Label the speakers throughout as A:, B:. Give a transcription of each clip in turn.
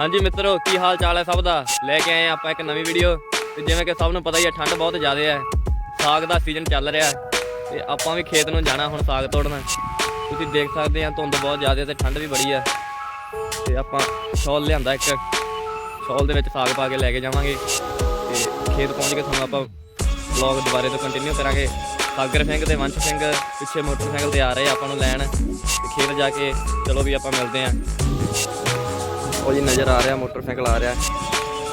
A: ਹਾਂਜੀ ਮਿੱਤਰੋ, ਕੀ ਹਾਲ ਚਾਲ ਹੈ ਸਭ ਦਾ? ਲੈ ਕੇ ਆਏ ਹਾਂ ਆਪਾਂ ਇੱਕ ਨਵੀਂ ਵੀਡੀਓ ਤੇ ਜਿਵੇਂ ਕਿ ਸਭ ਨੂੰ ਪਤਾ ਹੀ ਹੈ, ਠੰਡ ਬਹੁਤ ਜ਼ਿਆਦਾ ਹੈ। ਸਾਗ ਦਾ ਸੀਜ਼ਨ ਚੱਲ ਰਿਹਾ ਹੈ ਤੇ ਆਪਾਂ ਵੀ ਖੇਤ ਨੂੰ ਜਾਣਾ ਹੁਣ ਸਾਗ ਤੋੜਨ। ਤੁਸੀਂ ਦੇਖ ਸਕਦੇ ਆ ਧੁੰਦ ਬਹੁਤ ਜ਼ਿਆਦਾ ਤੇ ਠੰਡ ਵੀ ਬੜੀ ਹੈ। ਤੇ ਆਪਾਂ ਸ਼ਾਲ ਲਿਆਂਦਾ ਇੱਕ। ਸ਼ਾਲ ਦੇ ਵਿੱਚ ਸਾਗ ਪਾ ਕੇ ਲੈ ਕੇ ਜਾਵਾਂਗੇ। ਤੇ ਖੇਤ ਪਹੁੰਚ ਕੇ ਤੁਹਾਨੂੰ ਆਪਾਂ ਵਲੌਗ ਦੁਬਾਰੇ ਤੋਂ ਕੰਟੀਨਿਊ ਕਰਾਂਗੇ। ਸਾਗਰ ਸਿੰਘ ਤੇ ਵੰਸ਼ ਸਿੰਘ ਪਿੱਛੇ ਮੋਟਰਸਾਈਕਲ ਤੇ ਆ ਰਹੇ ਆਪਾਂ ਨੂੰ ਲੈਣ। ਤੇ ਖੇਤ ਜਾ ਕੇ ਚਲੋ ਵੀ ਆਪਾਂ ਮਿਲਦੇ ਆਂ ਉਹ ਜੀ ਨਜ਼ਰ ਆ ਰਿਹਾ, ਮੋਟਰਸਾਈਕਲ ਆ ਰਿਹਾ,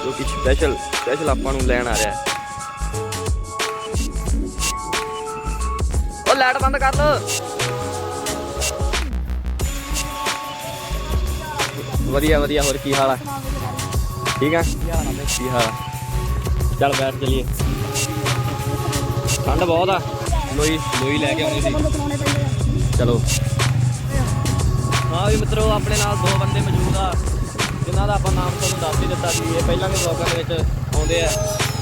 A: ਜੋ ਕਿ ਸਪੈਸ਼ਲ ਸਪੈਸ਼ਲ ਆਪਾਂ ਨੂੰ ਲੈਣ ਆ ਰਿਹਾ। ਉਹ ਲਾਈਟ ਬੰਦ ਕਰ ਲੋ ਵਧੀਆ ਵਧੀਆ, ਹੋਰ ਕੀ ਹਾਲ ਆ? ਠੀਕ ਆ? ਕੀ ਹਾਲ ਆ? ਚੱਲ ਬੈਠ ਚਲੀਏ। ਠੰਡ ਬਹੁਤ ਆ। ਲੋਈ ਲੋਈ ਲੈ ਕੇ ਆਉਣੀ ਸੀ। ਚਲੋ। ਹਾਂ ਵੀ ਮਿੱਤਰੋ, ਆਪਣੇ ਨਾਲ ਦੋ ਬੰਦੇ ਮੌਜੂਦ ਆ। ਜਿਨ੍ਹਾਂ ਦਾ ਆਪਾਂ ਨਾਮ ਤੁਹਾਨੂੰ ਦੱਸ ਹੀ ਦਿੱਤਾ ਸੀ, ਇਹ ਪਹਿਲਾਂ ਵੀ ਵਲੌਗਾਂ ਦੇ ਵਿੱਚ ਆਉਂਦੇ ਆ।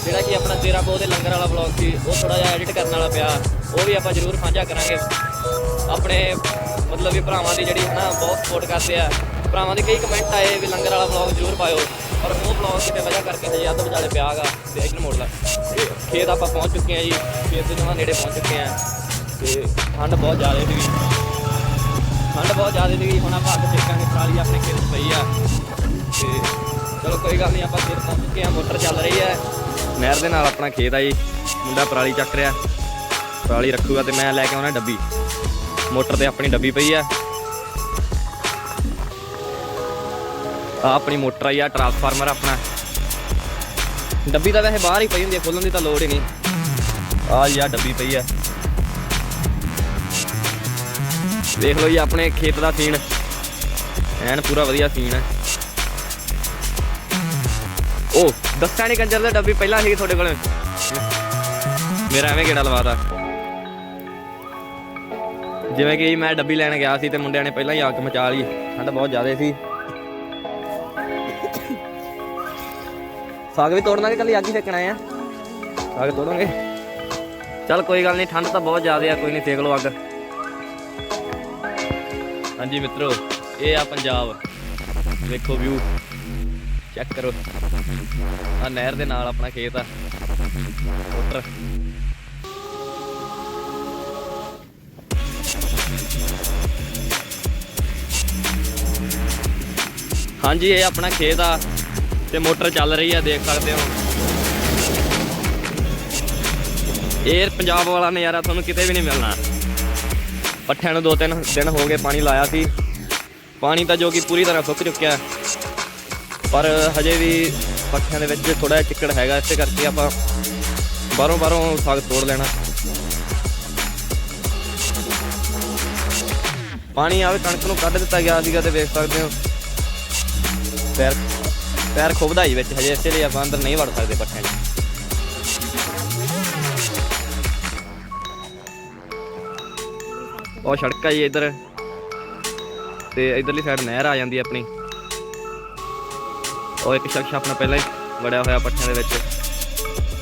A: ਜਿਹੜਾ ਕਿ ਆਪਣਾ ਤੇਰਾ ਬਹੁਤ ਦੇ ਲੰਗਰ ਵਾਲਾ ਵਲੌਗ ਸੀ, ਉਹ ਥੋੜਾ ਜਿਹਾ ਐਡਿਟ ਕਰਨ ਵਾਲਾ ਪਿਆ। ਉਹ ਵੀ ਆਪਾਂ ਜ਼ਰੂਰ ਸਾਂਝਾ ਕਰਾਂਗੇ। ਆਪਣੇ ਮਤਲਬ ਵੀ ਭਰਾਵਾਂ ਦੀ ਜਿਹੜੀ ਹਨਾ, ਬਹੁਤ ਸਪੋਰਟ ਕਰਦੇ ਆ। ਭਰਾਵਾਂ ਦੇ ਕਈ ਕਮੈਂਟ ਆਏ ਵੀ ਲੰਗਰ ਵਾਲਾ ਵਲੌਗ ਜ਼ਰੂਰ ਪਾਇਓ, ਪਰ ਉਹ ਵਲੌਗ ਕਿਤੇ ਵਜ੍ਹਾ ਕਰਕੇ ਹਜੇ ਅੱਧ ਵਿਚਾਲੇ ਪਿਆਗਾ ਤੇ ਇੱਧਰ ਮੋੜ ਲੈ। ਤੇ ਖੇਤ ਆਪਾਂ ਪਹੁੰਚ ਚੁੱਕੇ ਆ ਜੀ, ਖੇਤ ਦੇ ਜਮਾਂ ਨੇੜੇ ਪਹੁੰਚ ਚੁੱਕੇ ਆ। ਤੇ ਠੰਡ ਬਹੁਤ ਜ਼ਿਆਦਾ ਸੀਗੀ। ਠੰਡ ਬਹੁਤ ਜ਼ਿਆਦਾ ਸੀਗੀ, ਹੁਣ ਆਪਾਂ ਹੱਥ ਸੇਕਾਂਗੇ, ਪਰਾਲੀ ਆਪਣੇ ਖੇਤ ਪਈ ਆ। ਤੇ ਚਲੋ ਕੋਈ ਗੱਲ ਨਹੀਂ ਆਪਾਂ ਖੇਤ ਪਹੁੰਚ ਚੁੱਕੇ ਆ ਮੋਟਰ ਚੱਲ ਰਹੀ ਹੈ। ਨਹਿਰ ਦੇ ਨਾਲ ਆਪਣਾ ਖੇਤ ਆ ਜੀ, ਮੁੰਡਾ ਪਰਾਲੀ ਚੱਕ ਰਿਹਾ, ਪਰਾਲੀ ਰੱਖੂਗਾ ਤੇ ਮੈਂ ਲੈ ਕੇ ਆਉਣਾ ਡੱਬੀ। ਮੋਟਰ ਤੇ ਆਪਣੀ ਡੱਬੀ ਪਈ ਆ। ਆ ਆਪਣੀ ਮੋਟਰ ਆਈ ਆ ਟਰਾਂਸਫਾਰਮਰ ਆਪਣਾ। ਡੱਬੀ ਤਾਂ ਵੈਸੇ ਬਾਹਰ ਹੀ ਪਈ ਹੁੰਦੀ ਹੈ ਖੋਲਣ ਦੀ ਤਾਂ ਲੋੜ ਹੀ ਨਹੀਂ। ਆ ਜੀ ਡੱਬੀ ਪਈ ਆ। ਦੇਖ ਲਓ ਜੀ, ਆਪਣੇ ਖੇਤ ਦਾ ਸੀਨ। ਐਨ ਪੂਰਾ ਵਧੀਆ ਸੀਨ ਹੈ ਉਹ ਦੱਸਿਆ ਨਹੀਂ ਕੰਜਰ ਦਾ ਡੱਬੀ, ਪਹਿਲਾਂ ਸੀ ਤੁਹਾਡੇ ਕੋਲ। ਮੇਰਾ ਐਵੇਂ ਕਿਹੜਾ ਲਵਾਤਾ। ਜਿਵੇਂ ਕਿ ਮੈਂ ਡੱਬੀ ਲੈਣ ਗਿਆ ਸੀ ਤੇ ਮੁੰਡਿਆਂ ਨੇ ਪਹਿਲਾਂ ਹੀ ਅੱਗ ਮਚਾ ਲਈ। ਠੰਡ ਬਹੁਤ ਜ਼ਿਆਦਾ ਸੀ। ਸਾਗ ਵੀ ਤੋੜਨਾ ਕਿ ਕੱਲੀ ਅੱਗ ਹੀ ਸੇਕਣਾ ਆ? ਸਾਗ ਤੋੜਾਂਗੇ। ਚੱਲ ਕੋਈ ਗੱਲ ਨਹੀਂ ਠੰਡ ਤਾਂ ਬਹੁਤ ਜ਼ਿਆਦਾ ਆ, ਕੋਈ ਨਹੀਂ ਸੇਕ ਲਓ ਅੱਗ। ਹਾਂਜੀ ਮਿੱਤਰੋ, ਇਹ ਆ ਪੰਜਾਬ। ਵੇਖੋ ਵਿਊ ਚੈੱਕ ਕਰੋ। ਆ ਨਹਿਰ ਦੇ ਨਾਲ ਆਪਣਾ ਖੇਤ ਆ। ਮੋਟਰ ਹਾਂਜੀ, ਇਹ ਆਪਣਾ ਖੇਤ ਆ ਤੇ ਮੋਟਰ ਚੱਲ ਰਹੀ ਆ, ਦੇਖ ਸਕਦੇ ਹੋ। ਇਹ ਪੰਜਾਬ ਵਾਲਾ ਨਜ਼ਾਰਾ ਤੁਹਾਨੂੰ ਕਿਤੇ ਵੀ ਨਹੀਂ ਮਿਲਣਾ। ਪੱਠਿਆਂ ਨੂੰ ਦੋ ਤਿੰਨ ਦਿਨ ਹੋ ਗਏ ਪਾਣੀ ਲਾਇਆ ਸੀ। ਪਾਣੀ ਤਾਂ ਜੋ ਕਿ ਪੂਰੀ ਤਰ੍ਹਾਂ ਸੁੱਕ ਚੁੱਕਿਆ। ਪਰ ਹਜੇ ਵੀ ਪੱਠਿਆਂ ਦੇ ਵਿੱਚ ਥੋੜਾ ਜਿਹਾ ਚਿੱਕੜ ਹੈਗਾ, ਇਸੇ ਕਰਕੇ ਆਪਾਂ ਬਾਹਰੋਂ ਬਾਹਰੋਂ ਸਾਗ ਤੋੜ ਲੈਣਾ। ਪਾਣੀ ਆਵੇ, ਕਣਕ ਨੂੰ ਕੱਢ ਦਿੱਤਾ ਗਿਆ ਸੀਗਾ ਤੇ ਵੇਖ ਸਕਦੇ ਹੋ। ਪੈਰ ਪੈਰ ਖੁੱਬਦਾ ਹੀ ਵਿੱਚ, ਹਜੇ ਇਸੇ ਲਈ ਆਪਾਂ ਅੰਦਰ ਨਹੀਂ ਵੜ ਸਕਦੇ ਪੱਠਿਆਂ 'ਚ ਉਹ ਸੜਕ ਆ ਜੀ ਇੱਧਰ। ਤੇ ਇਧਰਲੀ ਸਾਈਡ ਨਹਿਰ ਆ ਜਾਂਦੀ ਆਪਣੀ। ਉਹ ਇੱਕ ਸ਼ਖਸ ਆਪਣਾ ਪਹਿਲਾਂ ਹੀ ਵੜਿਆ ਹੋਇਆ ਪੱਠਿਆਂ ਦੇ ਵਿੱਚ।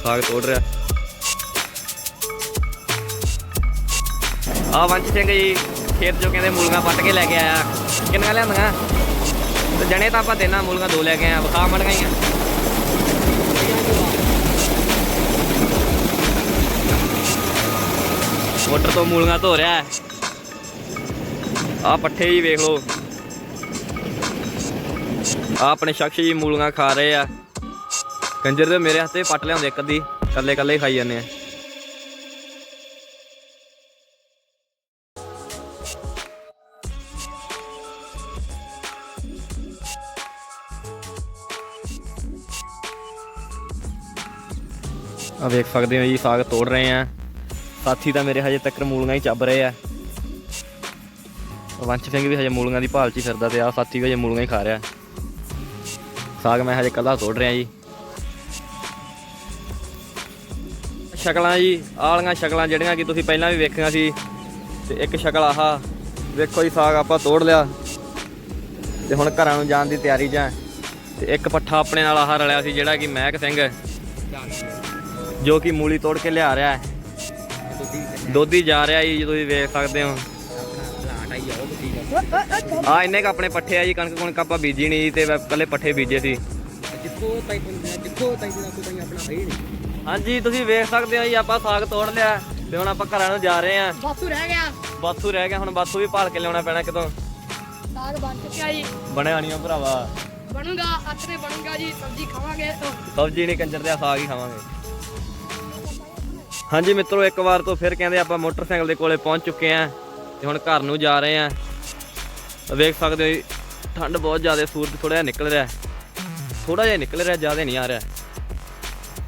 A: ਸਾਗ ਤੋੜ ਰਿਹਾ। ਆ ਵੰਸ਼ ਸਿੰਘ ਜੀ, ਖੇਤ ਜੋ ਕਹਿੰਦੇ ਮੂਲੀਆਂ ਪੱਟ ਕੇ ਲੈ ਕੇ ਆਇਆ। ਕਿੰਨਾ ਲਿਆਂਦੀਆਂ? ਤੇ ਜਣੇ ਤਾਂ ਆਪਾਂ ਦੇਣਾ ਮੂਲੀਆਂ ਦੋ ਲੈ ਕੇ ਆਇਆ ਵਿਖਾ ਮੜ ਗਈਆਂ। ਮੋਟਰ ਤੋਂ ਮੂਲੀਆਂ ਧੋ ਰਿਹਾ। ਆ ਪੱਠੇ ਜੀ ਵੇਖ ਲਓ। ਆ ਆਪਣੇ ਸ਼ਖਸ ਜੀ ਮੂਲੀਆਂ ਖਾ ਰਹੇ ਆ। ਕੰਜਰ ਦੇ ਮੇਰੇ ਹੱਥੇ ਪੱਟ ਲਿਆਉਂਦੇ ਇੱਕ ਅੱਧੀ ਕੱਲੇ ਕੱਲੇ ਹੀ ਖਾਈ ਜਾਂਦੇ ਆ। ਆ ਵੇਖ ਸਕਦੇ ਹੋ ਜੀ, ਸਾਗ ਤੋੜ ਰਹੇ ਆ। ਸਾਥੀ ਤਾਂ ਮੇਰੇ ਹਜੇ ਤੱਕ ਮੂਲੀਆਂ ਹੀ ਚੱਬ ਰਹੇ ਆ। ਵੰਸ਼ ਸਿੰਘ ਵੀ ਹਜੇ ਮੂਲੀਆਂ ਦੀ ਭਾਲ 'ਚ ਹੀ ਫਿਰਦਾ ਤੇ ਆ ਸਾਥੀ ਵੀ ਹਜੇ ਮੂਲੀਆਂ ਹੀ ਖਾ ਰਿਹਾ। ਸਾਗ ਮੈਂ ਹਜੇ ਕੱਲਾ ਤੋੜ ਰਿਹਾ ਜੀ। ਸ਼ਕਲਾਂ ਜੀ ਆਹ ਵਾਲੀਆਂ ਸ਼ਕਲਾਂ ਜਿਹੜੀਆਂ ਕਿ ਤੁਸੀਂ ਪਹਿਲਾਂ ਵੀ ਵੇਖੀਆਂ ਸੀ ਤੇ ਇੱਕ ਸ਼ਕਲ ਆਹ ਵੇਖੋ ਜੀ ਸਾਗ ਆਪਾਂ ਤੋੜ ਲਿਆ। ਤੇ ਹੁਣ ਘਰਾਂ ਨੂੰ ਜਾਣ ਦੀ ਤਿਆਰੀ ਜਾਂ ਤੇ ਇੱਕ ਪੱਠਾ ਆਪਣੇ ਨਾਲ ਆਹ ਰਲਿਆ ਸੀ ਜਿਹੜਾ ਕਿ ਮਹਿਕ ਸਿੰਘ ਜੋ ਕਿ ਮੂਲੀ ਤੋੜ ਕੇ ਲਿਆ ਰਿਹਾ ਹੈ। ਦੋਦੀ ਜਾ ਰਿਹਾ ਜੀ ਤੁਸੀਂ ਵੇਖ ਸਕਦੇ ਹੋ।
B: ਆ
A: ਇੰਨੇ ਕ ਆਪਣੇ ਪੱਠੇ ਆ ਜੀ ਕਣਕ ਕੁਣਕ ਆਪਾਂ ਬੀਜੀ ਨਹੀਂ ਤੇ ਬਸ ਇਕੱਲੇ ਪੱਠੇ ਬੀਜੇ ਸੀ।
B: ਜਿੱਥੋਂ ਤਾਈ ਜਿੱਥੋਂ ਤਾਈ ਦਾ ਕੋਈ ਆਪਣਾ ਹੈ ਹੀ ਨਹੀਂ।
A: ਹਾਂਜੀ ਤੁਸੀਂ ਵੇਖ ਸਕਦੇ ਹੋ ਜੀ ਆਪਾਂ ਸਾਗ ਤੋੜ ਲਿਆ ਤੇ ਹੁਣ ਆਪਾਂ ਘਰਾਂ ਨੂੰ ਜਾ ਰਹੇ ਆਂ
C: ਬਾਸੂ ਰਹਿ ਗਿਆ।
A: ਬਾਥੂ ਰਹਿ ਗਿਆ ਹੁਣ ਬਾਥੂ ਵੀ ਭਾਲ ਕੇ ਲਿਆਉਣਾ ਪੈਣਾ ਕਿਤੋਂ
C: ਸਾਗ ਬਣ ਚੁੱਕਿਆ ਜੀ।
A: ਬਣਿਆ ਨਹੀਂ ਭਰਾਵਾ।
C: ਬਣੂਗਾ ਹੱਥ ਨੇ ਬਣੂਗਾ ਜੀ ਸਬਜ਼ੀ ਖਾਵਾਂਗੇ ਤਾਂ।
A: ਸਬਜ਼ੀ ਨਹੀਂ ਕੰਜਰ ਦੇ ਸਾਗ ਹੀ ਖਾਵਾਂਗੇ। ਹਾਂਜੀ ਮਿੱਤਰੋ ਇੱਕ ਵਾਰ ਤੋਂ ਫਿਰ ਕਹਿੰਦੇ ਆਪਾਂ ਮੋਟਰਸਾਈਕਲ ਦੇ ਕੋਲੇ ਪਹੁੰਚ ਚੁੱਕੇ ਆਂ ਤੇ ਹੁਣ ਘਰ ਨੂੰ ਜਾ ਰਹੇ ਆਂ। ਤਾਂ ਵੇਖ ਸਕਦੇ ਹੋ ਠੰਡ ਬਹੁਤ ਜ਼ਿਆਦਾ ਸੂਰਜ ਥੋੜਾ ਜਿਹਾ ਨਿਕਲ ਰਿਹਾ। ਥੋੜਾ ਜਿਹਾ ਨਿਕਲ ਰਿਹਾ ਜ਼ਿਆਦਾ ਨਹੀਂ ਆ ਰਿਹਾ।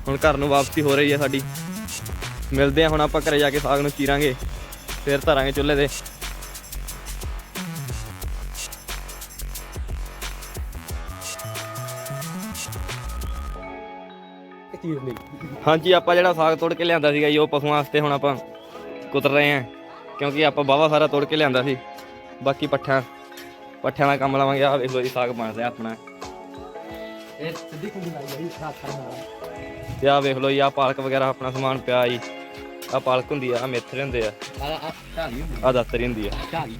A: ਹੁਣ ਘਰ ਨੂੰ ਵਾਪਸੀ ਹੋ ਰਹੀ ਹੈ ਸਾਡੀ। ਮਿਲਦੇ ਆ ਹੁਣ ਆਪਾਂ ਘਰੇ ਜਾ ਕੇ ਸਾਗ ਨੂੰ ਚੀਰਾਂਗੇ ਫਿਰ ਧਰਾਂਗੇ ਚੁੱਲ੍ਹੇ
B: ਲਈ
A: ਹਾਂਜੀ ਆਪਾਂ ਜਿਹੜਾ ਸਾਗ ਤੋੜ ਕੇ ਲਿਆਂਦਾ ਸੀਗਾ ਜੀ ਉਹ ਪਸ਼ੂਆਂ ਵਾਸਤੇ ਹੁਣ ਆਪਾਂ ਕੁਤਰ ਰਹੇ ਆਂ ਕਿਉਂਕਿ ਆਪਾਂ ਬਾਵਾ ਸਾਰਾ ਤੋੜ ਕੇ ਲਿਆਂਦਾ ਸੀ। ਬਾਕੀ ਪੱਠਿਆਂ ਪੱਠਿਆਂ ਦਾ ਕੰਮ ਲਾਵਾਂਗੇ ਆ ਵੇਖ ਲਓ ਜੀ ਸਾਗ ਬਣ ਰਿਹਾ ਆਪਣਾ।
B: ਇਹ ਸਿੱਧੀ ਕੁੰਡੀ ਲਾਈ ਆਈ ਰਾਤ ਕਰਨ
A: ਤੇ ਆ ਵੇਖ ਲਓ ਜੀ ਆ ਪਾਲਕ ਵਗੈਰਾ ਆਪਣਾ ਸਮਾਨ ਪਿਆ ਜੀ। ਆ ਪਾਲਕ ਹੁੰਦੀ ਆ ਆ ਮੇਥੇ ਹੁੰਦੇ ਆ।
B: ਆ ਆ ਢਾਲੀ ਹੁੰਦੀ
A: ਆ। ਦਾਤਰੀ ਹੁੰਦੀ ਆ।